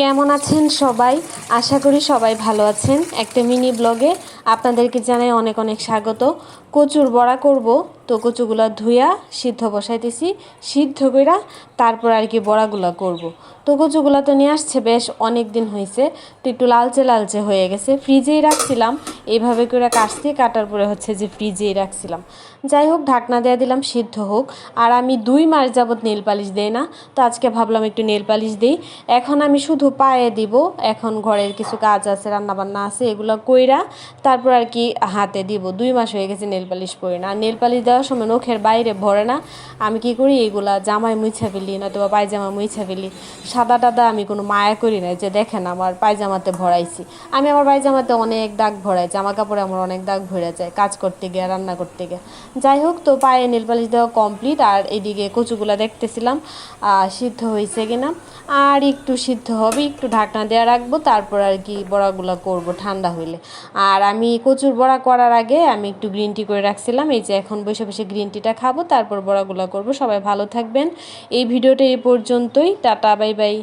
কেমন আছেন সবাই? আশা করি সবাই ভালো আছেন। একটা মিনি ব্লগে আপনাদেরকে জানাই অনেক অনেক স্বাগত। কচুর বড়া করব, তো কচুগুলো ধুয়া সিদ্ধ বসাইতেছি, সিদ্ধ কইরা তারপর আর কি বড়াগুলো করব। তো কচুগুলো তো নিয়ে আসছে, বেশ অনেক দিন হয়েছে তো একটু লালচে লালচে হয়ে গেছে। ফ্রিজেই রাখছিলাম এইভাবে করে কাটছি, কাটার পরে হচ্ছে যে ফ্রিজে রাখছিলাম। যাই হোক, ঢাকনা দেওয়া দিলাম, সিদ্ধ হোক। আর আমি দুই মাস যাবৎ নেল পালিশ দেই না, তো আজকে ভাবলাম একটু নেল পালিশ দিই। এখন আমি শুধু পায়ে দিব, এখন ঘরের কিছু কাজ আছে, রান্নাবান্না আছে, এগুলো কইরা তারপর আর কি হাতে দিব। দুই মাস হয়ে গেছে নেল পালিশ পরি না। আর নেল পালিশ দেওয়ার সময় নখের বাইরে ভরে না। আমি কি করি, এগুলা জামায় মুছা ফেলি নয়তো বা পায়জামা মুছা ফেলি। সাদা টাদা আমি কোনো মায়া করি না যে দেখেন আমার পায়জামাতে ভরাইছি। আমি আমার পায়জামাতে অনেক দাগ ভরাই জামা কাপড়ে আমার অনেক দাগ ভরে যায়, কাজ করতে গিয়ে, রান্না করতে গিয়ে। যাই হোক, তো পায়ে নেল পালিশ দেওয়া কমপ্লিট আর এদিকে কচুগুলা দেখতেছিলাম সিদ্ধ হয়েছে কিনা। আর একটু সিদ্ধ হবে, একটু ঢাকনা দেওয়া রাখব, তারপর আর কি বড়াগুলো করব ঠান্ডা হইলে। আর আমি কচুর বড়া করার আগে আমি একটু গ্রিন টি করে রাখছিলাম, এই যে এখন বসে বসে গ্রিন টিটা খাব, তারপর বড়াগুলো করব। সবাই ভালো থাকবেন, এই ভিডিওটা এই পর্যন্তই, টাটা, বাই বাই।